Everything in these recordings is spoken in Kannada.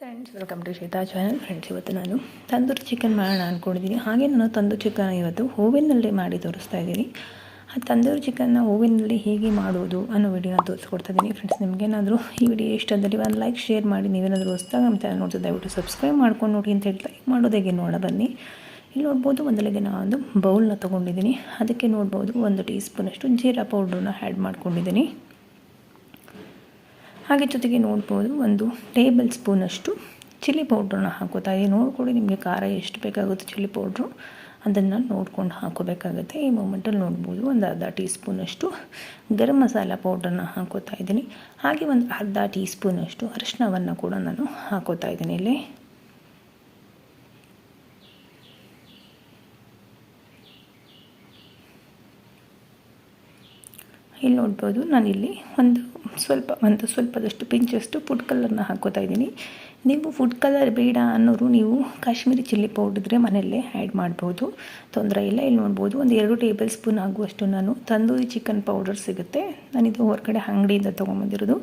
Friends welcome to Sheetha channel friends ಇವತ್ತು ನಾನು ತಂದೂರಿ ಚಿಕನ್ ಮಾಡೋಣ ಅಂದ್ಕೊಂಡಿದ್ದೀನಿ ಹಾಗೆ ನಾನು ತಂದೂರಿ ಚಿಕನ್ ಇವತ್ತು ಹೂವಿನಲ್ಲಿ ಮಾಡಿ ತೋರಿಸ್ತಾ ಇದ್ದೀನಿ. ಆ ತಂದೂರಿ ಚಿಕನ್ನ ಹೂವಿನಲ್ಲಿ ಹೇಗೆ ಮಾಡೋದು ಅನ್ನೋ ವಿಡಿಯೋನ ತೋರಿಸ್ಕೊಡ್ತಾ ಇದ್ದೀನಿ. ಫ್ರೆಂಡ್ಸ್ ನಿಮಗೇನಾದರೂ ಈ ವಿಡಿಯೋ ಇಷ್ಟದಲ್ಲಿ ಒಂದು ಲೈಕ್ ಶೇರ್ ಮಾಡಿ. ನೀವೇನಾದರೂ ಹೊಸ್ದಾಗ ನಮ್ಮ ಚಾನಲ್ ನೋಡ್ತಾ ದಯವಿಟ್ಟು ಸಬ್ಸ್ಕ್ರೈಬ್ ಮಾಡ್ಕೊಂಡು ನೋಡಿ ಅಂತ ಹೇಳ್ತಾ ಲೈಕ್ ಮಾಡೋದು ಹೇಗೆ ನೋಡ ಬನ್ನಿ. ಇಲ್ಲಿ ನೋಡ್ಬೋದು ಮೊದಲಿಗೆ ನಾನು ಒಂದು ಬೌಲ್ನ ತೊಗೊಂಡಿದ್ದೀನಿ. ಅದಕ್ಕೆ ನೋಡ್ಬೋದು ಒಂದು ಟೀ ಸ್ಪೂನಷ್ಟು ಜೀರಾ ಪೌಡ್ರನ್ನ ಆ್ಯಡ್ ಮಾಡ್ಕೊಂಡಿದ್ದೀನಿ. ಹಾಗೆ ಜೊತೆಗೆ ನೋಡ್ಬೋದು ಒಂದು ಟೇಬಲ್ ಸ್ಪೂನಷ್ಟು ಚಿಲ್ಲಿ ಪೌಡ್ರನ್ನ ಹಾಕೋತಾ ಇದೆ ನೋಡಿಕೊಳ್ಳಿ ನಿಮಗೆ ಖಾರ ಎಷ್ಟು ಬೇಕಾಗುತ್ತೆ ಚಿಲ್ಲಿ ಪೌಡ್ರು. ಅದನ್ನು ನೋಡ್ಕೊಂಡು ಹಾಕೋಬೇಕಾಗುತ್ತೆ. ಈ ಮೂಮೆಂಟಲ್ಲಿ ನೋಡ್ಬೋದು ಒಂದು ಅರ್ಧ ಟೀ ಸ್ಪೂನಷ್ಟು ಗರಂ ಮಸಾಲ ಪೌಡ್ರನ್ನ ಹಾಕೋತಾ ಇದ್ದೀನಿ. ಹಾಗೆ ಒಂದು ಅರ್ಧ ಟೀ ಸ್ಪೂನಷ್ಟು ಅರಿಶಿನವನ್ನು ಕೂಡ ನಾನು ಹಾಕೋತಾ ಇದ್ದೀನಿ ಇಲ್ಲಿ. ಇಲ್ಲಿ ನೋಡ್ಬೋದು, ನಾನಿಲ್ಲಿ ಒಂದು ಸ್ವಲ್ಪ, ಒಂದು ಸ್ವಲ್ಪದಷ್ಟು ಪಿಂಚಷ್ಟು ಫುಡ್ ಕಲರ್ನ ಹಾಕೋತಾ ಇದ್ದೀನಿ. ನೀವು ಫುಡ್ ಕಲರ್ ಬೇಡ ಅನ್ನೋರು ನೀವು ಕಾಶ್ಮೀರಿ ಚಿಲ್ಲಿ ಪೌಡ್ರೆ ಮನೆಯಲ್ಲೇ ಆ್ಯಡ್ ಮಾಡ್ಬೋದು. ತೊಂದರೆ ಇಲ್ಲ, ಇಲ್ಲಿ ನೋಡ್ಬೋದು, ಒಂದು ಎರಡು ಟೇಬಲ್ ಸ್ಪೂನ್ ಆಗುವಷ್ಟು ನಾನು ತಂದೂರಿ ಚಿಕನ್ ಪೌಡರ್ ಸಿಗುತ್ತೆ. ನಾನಿದು ಹೊರಗಡೆ ಅಂಗಡಿಯಿಂದ ತೊಗೊಂಬಂದಿರೋದು.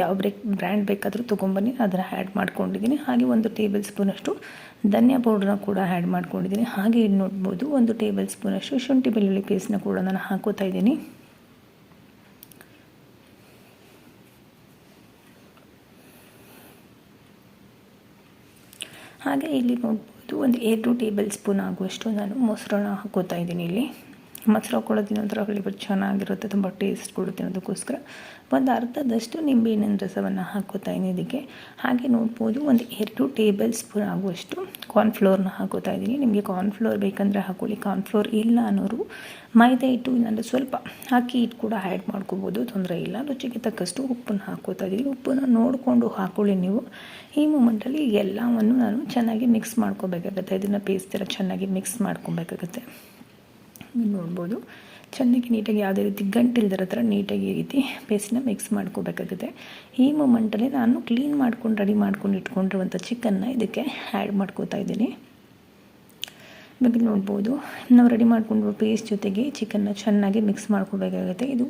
ಯಾವ ಬ್ರೇಕ್ ಬ್ರ್ಯಾಂಡ್ ಬೇಕಾದರೂ ತೊಗೊಂಬನ್ನಿ, ಅದನ್ನು ಆ್ಯಡ್ ಮಾಡ್ಕೊಂಡಿದ್ದೀನಿ. ಹಾಗೆ ಒಂದು ಟೇಬಲ್ ಸ್ಪೂನಷ್ಟು ಧನಿಯಾ ಪೌಡ್ರನ್ನ ಕೂಡ ಆ್ಯಡ್ ಮಾಡ್ಕೊಂಡಿದ್ದೀನಿ. ಹಾಗೆ ಇಲ್ಲಿ ನೋಡ್ಬೋದು, ಒಂದು ಟೇಬಲ್ ಸ್ಪೂನಷ್ಟು ಶುಂಠಿ ಬೆಳ್ಳುಳ್ಳಿ ಪೇಸ್ಟ್ನ ಕೂಡ ನಾನು ಹಾಕೋತಾ ಇದ್ದೀನಿ. ಹಾಗೆ ಇಲ್ಲಿ ನೋಡ್ಬೋದು ಒಂದು ಎರಡು ಟೇಬಲ್ ಸ್ಪೂನ್ ಆಗುವಷ್ಟು ನಾನು ಮೊಸರನ್ನ ಹಾಕೋತಾ ಇದ್ದೀನಿ ಇಲ್ಲಿ. ಮೊಸರು ಹಾಕೊಳ್ಳೋದಿನ ತಿನ್ನೋದ್ರ ಫ್ಲೇವರ್ ಚೆನ್ನಾಗಿರುತ್ತೆ, ತುಂಬ ಟೇಸ್ಟ್ ಕೊಡುತ್ತೆ ಅನ್ನೋದಕ್ಕೋಸ್ಕರ. ಒಂದು ಅರ್ಧದಷ್ಟು ನಿಂಬೆಹಣ್ಣಿನ ರಸವನ್ನು ಹಾಕೋತಾ ಇದ್ದೀನಿ ಇದಕ್ಕೆ. ಹಾಗೆ ನೋಡ್ಬೋದು, ಒಂದು ಎರಡು ಟೇಬಲ್ ಸ್ಪೂನ್ ಆಗುವಷ್ಟು ಕಾರ್ನ್ಫ್ಲೋರ್ನ ಹಾಕೋತಾ ಇದ್ದೀನಿ. ನಿಮಗೆ ಕಾರ್ನ್ಫ್ಲೋರ್ ಬೇಕಂದರೆ ಹಾಕೊಳ್ಳಿ. ಕಾರ್ನ್ಫ್ಲೋರ್ ಇಲ್ಲ ಅನ್ನೋರು ಮೈದಾ ಹಿಟ್ಟು ಇಲ್ಲಾಂದರೆ ಸ್ವಲ್ಪ ಹಾಕಿ ಹಿಟ್ಟು ಕೂಡ ಆ್ಯಡ್ ಮಾಡ್ಕೋಬೋದು, ತೊಂದರೆ ಇಲ್ಲ. ರುಚಿಗೆ ತಕ್ಕಷ್ಟು ಉಪ್ಪನ್ನು ಹಾಕೋತಾ ಇದ್ದೀನಿ. ಉಪ್ಪನ್ನು ನೋಡಿಕೊಂಡು ಹಾಕೊಳ್ಳಿ ನೀವು. ಈ ಮೂಮೆಂಟಲ್ಲಿ ಎಲ್ಲವನ್ನು ನಾನು ಚೆನ್ನಾಗಿ ಮಿಕ್ಸ್ ಮಾಡ್ಕೋಬೇಕಾಗುತ್ತೆ. ಇದನ್ನು ಪೇಸ್ಟ್ ಥರ ಚೆನ್ನಾಗಿ ಮಿಕ್ಸ್ ಮಾಡ್ಕೊಬೇಕಾಗುತ್ತೆ. ನೋಡ್ಬೋದು. ಚೆನ್ನಾಗಿ ನೀಟಾಗಿ ಯಾವುದೇ ರೀತಿ ಗಂಟಿಲ್ದರ ಹತ್ರ ನೀಟಾಗಿ ಈ ರೀತಿ ಪೇಸ್ಟನ್ನ ಮಿಕ್ಸ್ ಮಾಡ್ಕೋಬೇಕಾಗುತ್ತೆ. ಈ ಮೂಮೆಂಟಲ್ಲಿ ನಾನು ಕ್ಲೀನ್ ಮಾಡ್ಕೊಂಡು ರೆಡಿ ಮಾಡ್ಕೊಂಡು ಇಟ್ಕೊಂಡಿರುವಂಥ ಚಿಕನ್ನ ಇದಕ್ಕೆ ಆ್ಯಡ್ ಮಾಡ್ಕೋತಾ ಇದ್ದೀನಿ. ಇವಾಗ ನೋಡ್ಬೋದು. ನಾವು ರೆಡಿ ಮಾಡ್ಕೊಂಡಿರೋ ಪೇಸ್ಟ್ ಜೊತೆಗೆ ಚಿಕನ್ನ ಚೆನ್ನಾಗಿ ಮಿಕ್ಸ್ ಮಾಡ್ಕೋಬೇಕಾಗುತ್ತೆ. ಇದು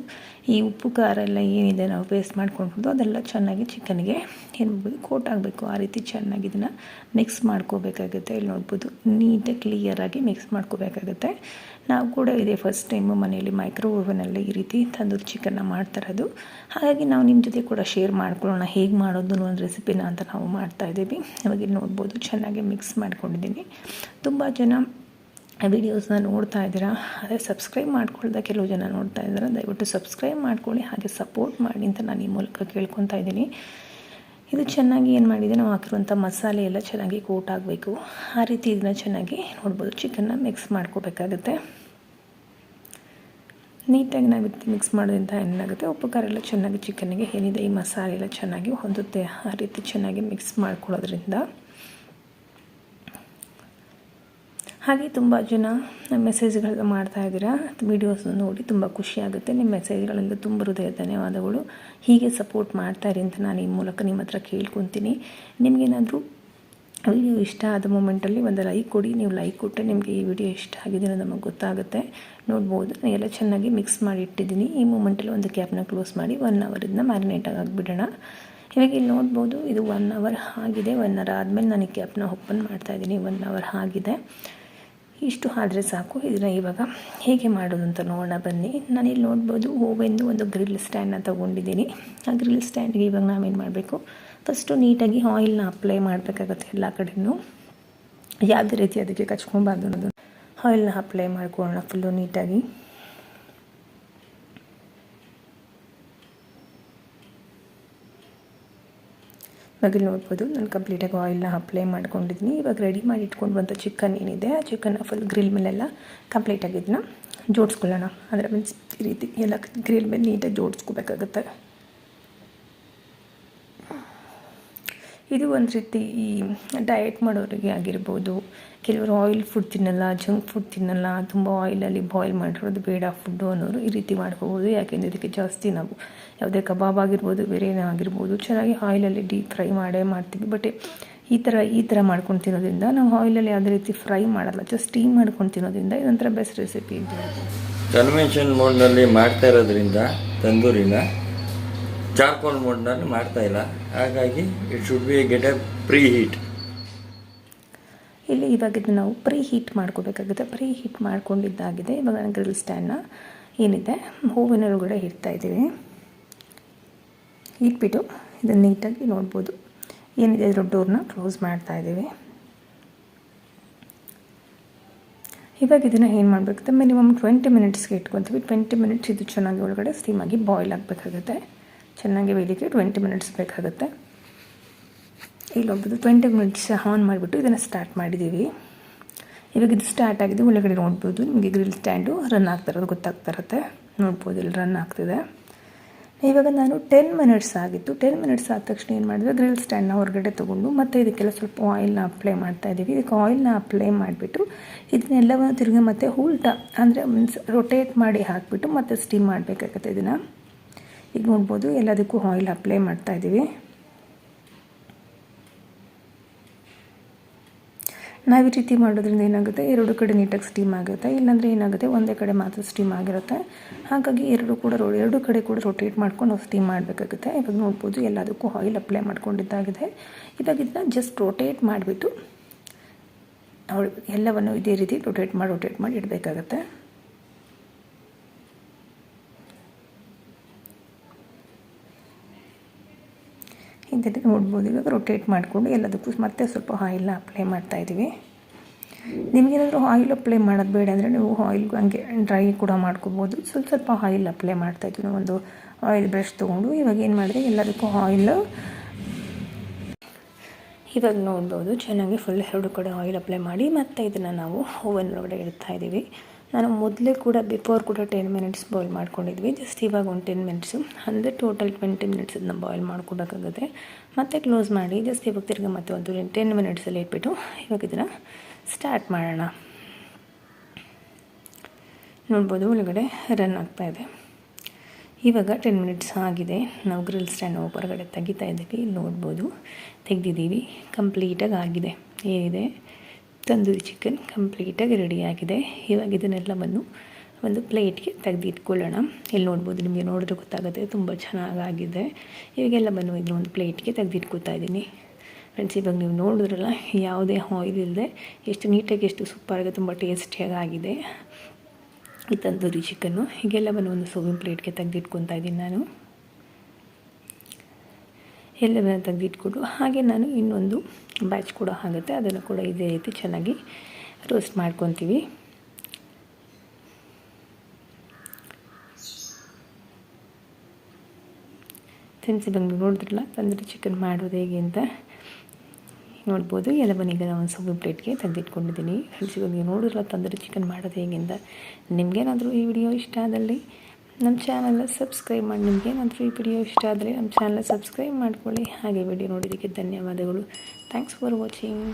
ಈ ಉಪ್ಪು, ಖಾರ ಎಲ್ಲ ಏನಿದೆ ನಾವು ಪೇಸ್ಟ್ ಮಾಡ್ಕೊಂಡು ಅದೆಲ್ಲ ಚೆನ್ನಾಗಿ ಚಿಕನ್ಗೆ ಏನ್ಬೋದು ಕೋಟ್ ಆಗಬೇಕು. ಆ ರೀತಿ ಚೆನ್ನಾಗಿ ಇದನ್ನು ಮಿಕ್ಸ್ ಮಾಡ್ಕೋಬೇಕಾಗುತ್ತೆ. ಇಲ್ಲಿ ನೋಡ್ಬೋದು ನೀಟಾಗಿ ಕ್ಲಿಯರಾಗಿ ಮಿಕ್ಸ್ ಮಾಡ್ಕೋಬೇಕಾಗುತ್ತೆ. ನಾವು ಕೂಡ ಇದೆ ಫಸ್ಟ್ ಟೈಮು ಮನೆಯಲ್ಲಿ ಮೈಕ್ರೋ ಓವನಲ್ಲಿ ಈ ರೀತಿ ತಂದೂರಿ ಚಿಕನ್ನ ಮಾಡ್ತಾರದು ಹಾಗಾಗಿ ನಾವು ನಿಮ್ಮ ಜೊತೆ ಕೂಡ ಶೇರ್ ಮಾಡ್ಕೊಳ್ಳೋಣ. ಹೇಗೆ ಮಾಡೋದು ಒಂದು ರೆಸಿಪಿನ ಅಂತ ನಾವು ಮಾಡ್ತಾಯಿದ್ದೀವಿ ಇವಾಗ ನೋಡ್ಬೋದು ಚೆನ್ನಾಗಿ ಮಿಕ್ಸ್ ಮಾಡ್ಕೊಂಡಿದ್ದೀನಿ. ತುಂಬ ಜನ ವಿಡಿಯೋಸ್ನ ನೋಡ್ತಾ ಇದ್ದೀರಾ, ಅದೇ ಸಬ್ಸ್ಕ್ರೈಬ್ ಮಾಡ್ಕೊಳ್ದ ಕೆಲವು ಜನ ನೋಡ್ತಾ ಇದ್ದಾರೆ, ದಯವಿಟ್ಟು ಸಬ್ಸ್ಕ್ರೈಬ್ ಮಾಡ್ಕೊಳ್ಳಿ, ಹಾಗೆ ಸಪೋರ್ಟ್ ಮಾಡಿ ಅಂತ ನಾನು ಈ ಮೂಲಕ ಕೇಳ್ಕೊತಾ ಇದ್ದೀನಿ. ಇದು ಚೆನ್ನಾಗಿ ಏನು ಮಾಡಿದೆ, ನಾವು ಹಾಕಿರುವಂಥ ಮಸಾಲೆ ಎಲ್ಲ ಚೆನ್ನಾಗಿ ಕೋಟ್ ಆಗಬೇಕು. ಆ ರೀತಿ ಇದನ್ನ ಚೆನ್ನಾಗಿ ನೋಡ್ಬೋದು ಚಿಕನ್ನ ಮಿಕ್ಸ್ ಮಾಡ್ಕೋಬೇಕಾಗುತ್ತೆ. ನೀಟಾಗಿ ನಾವು ಮಿಕ್ಸ್ ಮಾಡೋದ್ರಿಂದ ಏನಾಗುತ್ತೆ, ಉಪ್ಪು, ಖಾರ ಎಲ್ಲ ಚೆನ್ನಾಗಿ ಚಿಕನ್ನಿಗೆ ಏನಿದೆ, ಈ ಮಸಾಲೆ ಎಲ್ಲ ಚೆನ್ನಾಗಿ ಹೊಂದುತ್ತೆ, ಆ ರೀತಿ ಚೆನ್ನಾಗಿ ಮಿಕ್ಸ್ ಮಾಡ್ಕೊಳ್ಳೋದ್ರಿಂದ. ಹಾಗೆ ತುಂಬ ಜನ ಮೆಸೇಜ್ಗಳು ಮಾಡ್ತಾ ಇದ್ದೀರಾ. ವೀಡಿಯೋಸ್ ನೋಡಿ ತುಂಬ ಖುಷಿ ಆಗುತ್ತೆ. ನಿಮ್ಮ ಮೆಸೇಜ್ಗಳಿಂದ ತುಂಬ ಹೃದಯ ಧನ್ಯವಾದಗಳು. ಹೀಗೆ ಸಪೋರ್ಟ್ ಮಾಡ್ತಾ ಇರಿ ಅಂತ ನಾನು ಈ ಮೂಲಕ ನಿಮ್ಮ ಹತ್ರ ಕೇಳ್ಕೊತೀನಿ. ನಿಮಗೇನಾದರೂ ವಿಡಿಯೋ ಇಷ್ಟ ಆದ ಮೂಮೆಂಟಲ್ಲಿ ಒಂದು ಲೈಕ್ ಕೊಡಿ. ನೀವು ಲೈಕ್ ಕೊಟ್ಟರೆ ನಿಮಗೆ ಈ ವಿಡಿಯೋ ಇಷ್ಟ ಆಗಿದೆ ಅನ್ನೋದು ನಮಗೆ ಗೊತ್ತಾಗುತ್ತೆ. ನೋಡ್ಬೋದು. ನಾನು ಎಲ್ಲ ಚೆನ್ನಾಗಿ ಮಿಕ್ಸ್ ಮಾಡಿ ಇಟ್ಟಿದ್ದೀನಿ. ಈ ಮೂಮೆಂಟಲ್ಲಿ ಒಂದು ಕ್ಯಾಪ್ನ ಕ್ಲೋಸ್ ಮಾಡಿ ಒನ್ ಅವರ್ ಇದನ್ನ ಮ್ಯಾರಿನೇಟಾಗಿ ಆಗಿಬಿಡೋಣ ಇವಾಗ ಇಲ್ಲಿ ನೋಡ್ಬೋದು, ಇದು ಒನ್ ಅವರ್ ಆಗಿದೆ. ಒನ್ ಅವರ್ ಆದಮೇಲೆ ನಾನು ಈ ಕ್ಯಾಪ್ನ ಓಪನ್ ಮಾಡ್ತಾಯಿದ್ದೀನಿ ಒನ್ ಅವರ್ ಆಗಿದೆ. ಇಷ್ಟು ಆದರೆ ಸಾಕು. ಇದನ್ನು ಇವಾಗ ಹೇಗೆ ಮಾಡೋದು ಅಂತ ನೋಡೋಣ. ಬನ್ನಿ. ನಾನಿಲ್ಲಿ ನೋಡ್ಬೋದು ಓವೆಂದು ಒಂದು ಗ್ರಿಲ್ ಸ್ಟ್ಯಾಂಡ್ನ ತೊಗೊಂಡಿದ್ದೀನಿ. ಆ ಗ್ರಿಲ್ ಸ್ಟ್ಯಾಂಡ್ಗೆ ಇವಾಗ ನಾವೇನು ಮಾಡಬೇಕು? ಫಸ್ಟು ನೀಟಾಗಿ ಆಯಿಲ್ನ ಅಪ್ಲೈ ಮಾಡಬೇಕಾಗತ್ತೆ ಎಲ್ಲ ಕಡೆಯೂ ಯಾವುದೇ ರೀತಿ ಅದಕ್ಕೆ ಕಚ್ಕೊಬಾರ್ದು ಅನ್ನೋದು ಆಯಿಲ್ನ ಅಪ್ಲೈ ಮಾಡ್ಕೊಳ್ಳೋಣ ಫುಲ್ಲು ನೀಟಾಗಿ. ಇವಾಗ ನೋಡ್ಬೋದು. ನಾನು ಕಂಪ್ಲೀಟಾಗಿ ಆಯಿಲ್ನ ಅಪ್ಲೈ ಮಾಡ್ಕೊಂಡಿದ್ದೀನಿ ಇವಾಗ ರೆಡಿ ಮಾಡಿ ಇಟ್ಕೊಂಡು ಬಂದ ಚಿಕನ್ ಏನಿದೆ, ಆ ಚಿಕನ್ನ ಫುಲ್ ಗ್ರಿಲ್ ಮೇಲೆಲ್ಲ ಕಂಪ್ಲೀಟಾಗಿ ಇದನ್ನ ಜೋಡಿಸ್ಕೊಳ್ಳೋಣ. ಅಂದರೆ ಮೀನ್ಸ್ ಈ ರೀತಿ ಎಲ್ಲ ಗ್ರಿಲ್ ಮೇಲೆ ನೀಟಾಗಿ ಜೋಡಿಸ್ಕೋಬೇಕಾಗುತ್ತೆ. ಇದು ಒಂದು ರೀತಿ ಈ ಡಯಟ್ ಮಾಡೋರಿಗೆ ಆಗಿರ್ಬೋದು. ಕೆಲವರು ಆಯಿಲ್ ಫುಡ್ ತಿನ್ನಲ್ಲ ಜಂಕ್ ಫುಡ್ ತಿನ್ನಲ್ಲ, ತುಂಬ ಆಯಿಲಲ್ಲಿ ಬಾಯ್ಲ್ ಮಾಡಿರೋದು ಬೇಡ ಫುಡ್ಡು ಅನ್ನೋರು ಈ ರೀತಿ ಮಾಡ್ಕೋಬೋದು. ಯಾಕೆಂದರೆ ಇದಕ್ಕೆ ಜಾಸ್ತಿ ನಾವು ಯಾವುದೇ ಕಬಾಬ್ ಆಗಿರ್ಬೋದು, ಬೇರೆ ಆಗಿರ್ಬೋದು, ಚೆನ್ನಾಗಿ ಆಯಿಲಲ್ಲಿ ಡೀಪ್ ಫ್ರೈ ಮಾಡೇ ಮಾಡ್ತೀವಿ. ಬಟ್ ಈ ಥರ ಈ ಥರ ಮಾಡ್ಕೊಂಡು ತಿನ್ನೋದ್ರಿಂದ ನಾವು ಆಯಿಲಲ್ಲಿ ಯಾವುದೇ ರೀತಿ ಫ್ರೈ ಮಾಡಲ್ಲ ಜಸ್ಟ್ ಸ್ಟೀಮ್ ಮಾಡ್ಕೊಂಡು ತಿನ್ನೋದ್ರಿಂದ ಇದೊಂಥರ ಬೆಸ್ಟ್ ರೆಸಿಪಿ ಇದೆ ಕನ್ವೆನ್ಷನ್ ಮೋಡ್ನಲ್ಲಿ ಮಾಡ್ತಾ ಇರೋದ್ರಿಂದ ತಂದೂರಿನ ಚಾರ್ಕೋಲ್ ಮೋಡ್ನಲ್ಲಿ ಮಾಡ್ತಾ ಇಲ್ಲ. ಹಾಗಾಗಿ it should be get a preheat ಇಲ್ಲಿ ಇವಾಗ ಇದನ್ನು ನಾವು ಪ್ರೀ ಹೀಟ್ ಮಾಡ್ಕೋಬೇಕಾಗುತ್ತೆ. ಪ್ರೀ ಹೀಟ್ ಮಾಡ್ಕೊಂಡಿದ್ದಾಗಿದೆ. ಇವಾಗ ನಾನು ಗ್ರಿಲ್ ಸ್ಟ್ಯಾಂಡ್ನ ಏನಿದೆ? ಹೂವಿನೊಳಗಡೆ ಇಡ್ತಾ ಇದ್ದೀವಿ. ಇಟ್ಬಿಟ್ಟು ಇದನ್ನು ನೀಟಾಗಿ ನೋಡ್ಬೋದು. ಏನಿದೆ ಅದರ ಡೋರ್ನ ಕ್ಲೋಸ್ ಮಾಡ್ತಾ ಇದ್ದೀವಿ. ಇವಾಗ ಇದನ್ನು ಏನು ಮಾಡಬೇಕಂತ ಮಿನಿಮಮ್ ಟ್ವೆಂಟಿ ಮಿನಿಟ್ಸ್ಗೆ ಇಟ್ಕೊತೀವಿ. ಟ್ವೆಂಟಿ ಮಿನಿಟ್ಸ್ ಇದು ಚೆನ್ನಾಗಿ ಒಳಗಡೆ ಸ್ಟೀಮಾಗಿ ಬಾಯ್ಲ್ ಆಗಬೇಕಾಗುತ್ತೆ. ಚೆನ್ನಾಗಿ ಬೇಯಲಿಕ್ಕೆ ಟ್ವೆಂಟಿ ಮಿನಿಟ್ಸ್ ಬೇಕಾಗುತ್ತೆ. ಇಲ್ಲೊಬ್ಬದು ಟ್ವೆಂಟಿ ಮಿನಿಟ್ಸ್ ಆನ್ ಮಾಡಿಬಿಟ್ಟು ಇದನ್ನು ಸ್ಟಾರ್ಟ್ ಮಾಡಿದ್ದೀವಿ. ಇವಾಗ ಇದು ಸ್ಟಾರ್ಟ್ ಆಗಿದೆ, ಒಳಗಡೆ ನೋಡ್ಬೋದು. ನಿಮಗೆ ಗ್ರಿಲ್ ಸ್ಟ್ಯಾಂಡು ರನ್ ಆಗ್ತಾ ಇರೋದು ಗೊತ್ತಾಗ್ತಾ ಇರುತ್ತೆ. ನೋಡ್ಬೋದು, ಇಲ್ಲಿ ರನ್ ಆಗ್ತಿದೆ. ಇವಾಗ ನಾನು ಟೆನ್ ಮಿನಿಟ್ಸ್ ಆಗಿತ್ತು. ಟೆನ್ ಮಿನಿಟ್ಸ್ ಆದ ತಕ್ಷಣ ಏನು ಮಾಡಿದೆ ಗ್ರಿಲ್ ಸ್ಟ್ಯಾಂಡ್ನ ಹೊರಗಡೆ ತೊಗೊಂಡು ಮತ್ತು ಇದಕ್ಕೆಲ್ಲ ಸ್ವಲ್ಪ ಆಯಿಲ್ನ ಅಪ್ಲೈ ಮಾಡ್ತಾ ಇದ್ದೀವಿ. ಇದಕ್ಕೆ ಆಯಿಲ್ನ ಅಪ್ಲೈ ಮಾಡಿಬಿಟ್ಟು ಇದನ್ನೆಲ್ಲವನ್ನು ತಿರುಗಿ ಮತ್ತೆ ಉಲ್ಟಾ, ಅಂದರೆ ಮೀನ್ಸ್ ರೊಟೇಟ್ ಮಾಡಿ ಹಾಕಿಬಿಟ್ಟು ಮತ್ತೆ ಸ್ಟೀಮ್ ಮಾಡಬೇಕಾಗತ್ತೆ ಇದನ್ನು. ಈಗ ನೋಡ್ಬೋದು, ಎಲ್ಲದಕ್ಕೂ ಆಯಿಲ್ ಅಪ್ಲೈ ಮಾಡ್ತಾ ಇದ್ದೀವಿ ನಾವು ಈ ರೀತಿ ಮಾಡೋದ್ರಿಂದ ಏನಾಗುತ್ತೆ? ಎರಡು ಕಡೆ ನೀಟಾಗಿ ಸ್ಟೀಮ್ ಆಗುತ್ತೆ. ಇಲ್ಲಾಂದರೆ ಏನಾಗುತ್ತೆ? ಒಂದೇ ಕಡೆ ಮಾತ್ರ ಸ್ಟೀಮ್ ಆಗಿರುತ್ತೆ. ಹಾಗಾಗಿ ಎರಡು ಕೂಡ ರೋ ಎರಡು ಕಡೆ ಕೂಡ ರೊಟೇಟ್ ಮಾಡ್ಕೊಂಡು ನಾವು ಸ್ಟೀಮ್ ಮಾಡಬೇಕಾಗುತ್ತೆ. ಇವಾಗ ನೋಡ್ಬೋದು, ಎಲ್ಲದಕ್ಕೂ ಆಯಿಲ್ ಅಪ್ಲೈ ಮಾಡ್ಕೊಂಡಿದ್ದಾಗಿದೆ. ಇವಾಗ ಇದನ್ನ ಜಸ್ಟ್ ರೊಟೇಟ್ ಮಾಡಿಬಿಟ್ಟು ಎಲ್ಲವನ್ನು ಇದೇ ರೀತಿ ರೊಟೇಟ್ ಮಾಡಿ ರೊಟೇಟ್ ಮಾಡಿ ಇಡಬೇಕಾಗತ್ತೆ. ಇದನ್ನು ನೋಡ್ಬೋದು. ಇವಾಗ ರೊಟೇಟ್ ಮಾಡಿಕೊಂಡು ಎಲ್ಲದಕ್ಕೂ ಮತ್ತೆ ಸ್ವಲ್ಪ ಆಯಿಲ್ನ ಅಪ್ಲೈ ಮಾಡ್ತಾ ಇದ್ದೀವಿ ನಿಮಗೇನಾದರೂ ಆಯಿಲ್ ಅಪ್ಲೈ ಮಾಡೋದು ಬೇಡ ಅಂದರೆ ನೀವು ಆಯಿಲ್ ಹಂಗೆ ಡ್ರೈ ಕೂಡ ಮಾಡ್ಕೋಬೋದು. ಸ್ವಲ್ಪ ಸ್ವಲ್ಪ ಆಯಿಲ್ ಅಪ್ಲೈ ಮಾಡ್ತಾಯಿದ್ವಿ ನಾವು ಒಂದು ಆಯಿಲ್ ಬ್ರಷ್ ತೊಗೊಂಡು ಇವಾಗ ಏನು ಮಾಡಿದೆ ಎಲ್ಲದಕ್ಕೂ ಆಯಿಲ್ ಇವಾಗ ನೋಡ್ಬೋದು. ಚೆನ್ನಾಗಿ ಫುಲ್ ಎರಡು ಕಡೆ ಆಯಿಲ್ ಅಪ್ಲೈ ಮಾಡಿ ಮತ್ತೆ ಇದನ್ನು ನಾವು ಓವನ್ ಒಳಗಡೆ ಇಡ್ತಾ ಇದ್ದೀವಿ ನಾನು ಮೊದಲೇ ಕೂಡ ಬಿಫೋರ್ ಕೂಡ ಟೆನ್ ಮಿನಿಟ್ಸ್ ಬಾಯ್ಲ್ ಮಾಡ್ಕೊಂಡಿದ್ವಿ. ಜಸ್ಟ್ ಇವಾಗ ಒಂದು ಟೆನ್ ಮಿನಿಟ್ಸು ಅಂದರೆ ಟೋಟಲ್ ಟ್ವೆಂಟಿ ಮಿನಿಟ್ಸ್ ಅದನ್ನ ಬಾಯ್ಲ್ ಮಾಡ್ಕೊಡೋಕ್ಕಾಗುತ್ತೆ. ಮತ್ತೆ ಕ್ಲೋಸ್ ಮಾಡಿ ಜಸ್ಟ್ ಇವಾಗ ತಿರ್ಗಿ ಮತ್ತೆ ಒಂದು ಟೆನ್ ಮಿನಿಟ್ಸಲ್ಲಿ ಇಟ್ಬಿಟ್ಟು ಇವಾಗ ಇದನ್ನು ಸ್ಟಾರ್ಟ್ ಮಾಡೋಣ. ನೋಡ್ಬೋದು ಒಳಗಡೆ ರನ್ ಆಗ್ತಾ ಇದೆ. ಇವಾಗ ಟೆನ್ ಮಿನಿಟ್ಸ್ ಆಗಿದೆ. ನಾವು ಗ್ರಿಲ್ ಸ್ಟ್ಯಾಂಡ್ ಹೊರಗಡೆ ತೆಗಿತಾ ಇದ್ದೀವಿ. ನೋಡ್ಬೋದು. ತೆಗೆದಿದ್ದೀವಿ. ಕಂಪ್ಲೀಟಾಗಿ ಆಗಿದೆ. ಏನಿದೆ? ತಂದೂರಿ ಚಿಕನ್ ಕಂಪ್ಲೀಟಾಗಿ ರೆಡಿಯಾಗಿದೆ ಇವಾಗ ಇದನ್ನೆಲ್ಲವನ್ನು ಒಂದು ಪ್ಲೇಟ್ಗೆ ತೆಗೆದಿಟ್ಕೊಳ್ಳೋಣ. ಇಲ್ಲಿ ನೋಡ್ಬೋದು, ನಿಮಗೆ ನೋಡಿದ್ರೆ ಗೊತ್ತಾಗುತ್ತೆ, ತುಂಬ ಚೆನ್ನಾಗಾಗಿದೆ. ಇವಾಗೆಲ್ಲವನ್ನು ಇದನ್ನ ಒಂದು ಪ್ಲೇಟ್ಗೆ ತೆಗೆದಿಟ್ಕೋತಾ ಇದ್ದೀನಿ. ಫ್ರೆಂಡ್ಸ್ ಇವಾಗ ನೀವು ನೋಡಿದ್ರಲ್ಲ, ಯಾವುದೇ ಆಯಿಲ್ ಇಲ್ಲದೆ ಎಷ್ಟು ನೀಟಾಗಿ ಎಷ್ಟು ಸೂಪರಾಗಿ ತುಂಬ ಟೇಸ್ಟಿಯಾಗಿ ಆಗಿದೆ ಈ ತಂದೂರಿ ಚಿಕನ್ನು ಹೀಗೆಲ್ಲವನ್ನು ಒಂದು ಸೋವಿನ ಪ್ಲೇಟ್ಗೆ ತೆಗೆದಿಟ್ಕೊತಾ ಇದ್ದೀನಿ ನಾನು. ಎಲ್ಲವನ್ನ ತೆಗೆದಿಟ್ಕೊಂಡು, ಹಾಗೆ ನಾನು ಇನ್ನೊಂದು ಬ್ಯಾಚ್ ಕೂಡ ಆಗುತ್ತೆ. ಅದನ್ನು ಕೂಡ ಇದೇ ರೀತಿ ಚೆನ್ನಾಗಿ ರೋಸ್ಟ್ ಮಾಡ್ಕೊತೀವಿ. ತಿನ್ಸಿ ಬಂದು ನೋಡಿದ್ರಲ್ಲ, ತಂದೂರಿ ಚಿಕನ್ ಮಾಡೋದು ಹೇಗೆ ಅಂತ. ನೋಡ್ಬೋದು. ಎಲ್ಲವನ್ನೀಗ ನಾನು ಒಂದು ಸ್ವಲ್ಪ ಪ್ಲೇಟ್ಗೆ ತೆಗೆದಿಟ್ಕೊಂಡಿದ್ದೀನಿ. ನೀವು ನೋಡಿದ್ರಲ್ಲ ತಂದೂರಿ ಚಿಕನ್ ಮಾಡೋದು ಹೇಗೆ ಅಂತ. ನಿಮಗೇನಾದರೂ ಈ ವಿಡಿಯೋ ಇಷ್ಟ ಆದಲ್ಲಿ ನಮ್ಮ ಚಾನಲ್ನ ಸಬ್ಸ್ಕ್ರೈಬ್ ಮಾಡಿ ನಿಮಗೆ ನಿಮಗೇನಾದರೂ ಈ ವಿಡಿಯೋ ಇಷ್ಟ ಆದರೆ ನಮ್ಮ ಚಾನಲ್ ಸಬ್ಸ್ಕ್ರೈಬ್ ಮಾಡಿಕೊಳ್ಳಿ. ಹಾಗೆ ವಿಡಿಯೋ ನೋಡಿದ್ದಕ್ಕೆ ಧನ್ಯವಾದಗಳು. Thanks for watching